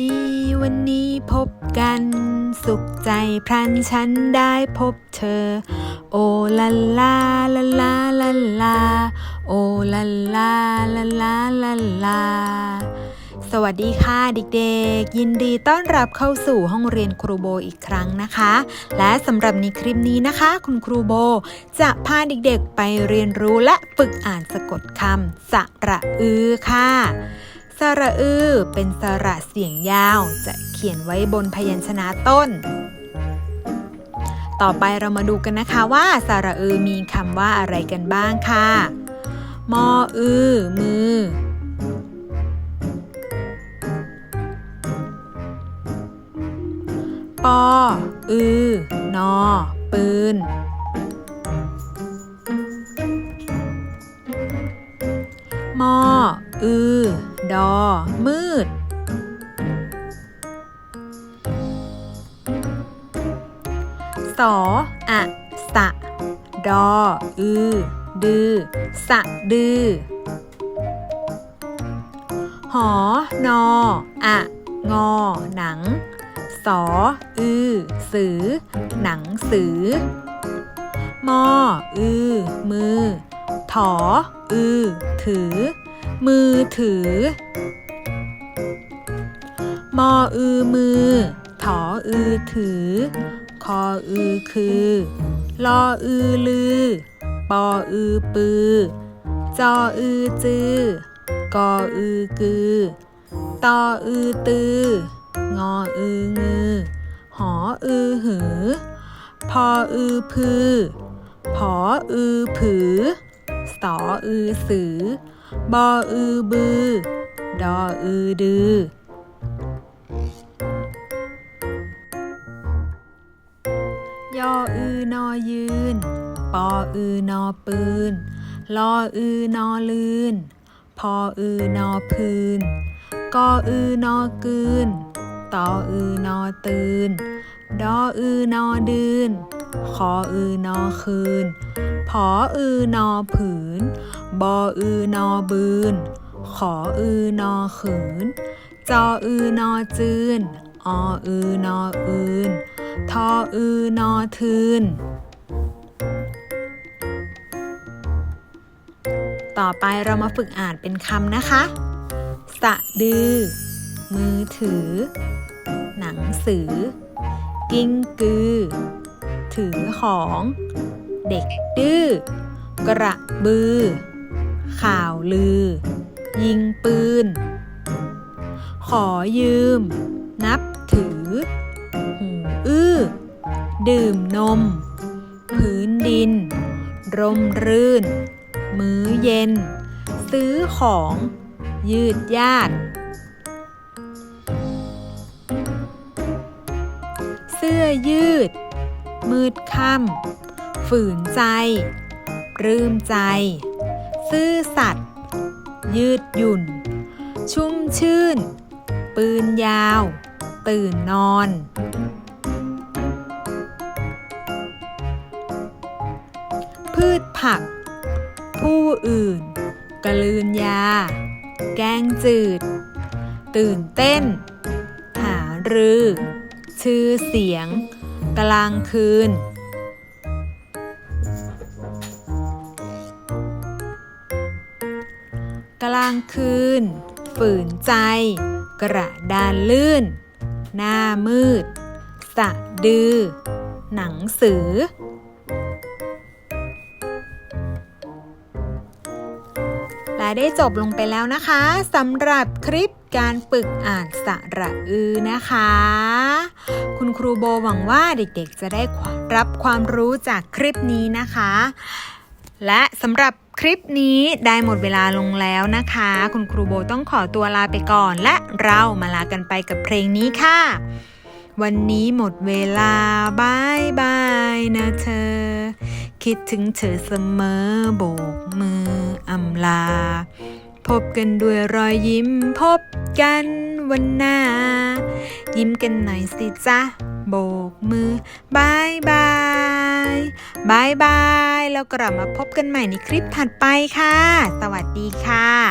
ดีวันนี้พบกัน สุขใจพรันฉันได้พบเธอ โอลาลาลาลาลาลา โอลาลาลาลาลาลา สวัสดีค่ะเด็กๆ ยินดีต้อนรับเข้าสู่ห้องเรียนครูโบอีกครั้งนะคะ และสำหรับในคลิปนี้นะคะ คุณครูโบ จะพาเด็กๆไปเรียนรู้และฝึกอ่านสะกดคำสระอือค่ะ ระอือ เป็นสระเสียงยาว จะเขียนไว้บนพยัญชนะต้น ต่อไปเรามาดูกันนะคะว่าสระอือมีคำว่าอะไรกันบ้างค่ะ มออือ มือ ปอ อือนอ ปืน มอ อือ ดอ มืด สออะ สะ ดอ อือ ดือ สะดือ หอ นอ อะ งอ หนัง สอ อือ สือ หนังสือ มอ อือ มือ ถอ อือ ถือ มือถือ มออือมือ ถออือถือ คออือคือลออือลือ ปออือปือ จออือจือ กออือกือ ตออือตือ งออืองือ หออือหือ พออือพือผออือผือ สออือสือ บออือบือ ดออือดือ ยออือนอยืน ปออือนอปืน ลออือนอลืน พออือนอพื้น กออือนอกืน ตออือนอตื่น ดออือนอดืนคออือนอคืน ผออือนอผืน บออือนอบืน ขออือนอขืน จออือนอจืน ออือนออืน ทออือนอทืน ต่อไปเรามาฝึกอ่านเป็นคำนะคะ สะดือ มือถือ หนังสือ กิ้งกือ ถือของ เด็กดื้อ กระบือ ข่าวลือ ยิงปืน ขอยืม นับถือ หูอื้อ ดื่มนม พื้นดิน ร่มรื่น มื้อเย็น ซื้อของ ยืดยาด อยืด มืดค่ำฝืนใจปลื้มใจ ซื่อสัตย์ยืดหยุ่น ชุ่มชื่น ปืนยาว ตื่นนอน พืชผัก ผู้อื่นกระลืนยา แกงจืด ตื่นเต้น หารือ ชื่อเสียง กลางคืน กลางคืน ฝืนใจ กระดานลื่น หน้ามืด สะดือ หนังสือ และได้จบลงไปแล้วนะคะสำหรับคลิปการฝึกอ่านสระอือนะคะ คุณครูโบหวังว่าเด็กๆจะได้รับความรู้จากคลิปนี้นะคะ และสำหรับคลิปนี้ได้หมดเวลาลงแล้วนะคะ คุณครูโบต้องขอตัวลาไปก่อน และเรามาลากันไปกับเพลงนี้ค่ะ วันนี้หมดเวลาบายบายนะเธอ คิดถึงเธอเสมอโบกมืออำลา พบกันด้วยรอยยิ้มพบกันวันหน้า ยิ้มกันหน่อยสิจ้ะโบกมือบายบายบายบายแล้วกลับมาพบกันใหม่ในคลิปถัดไปค่ะ สวัสดีค่ะ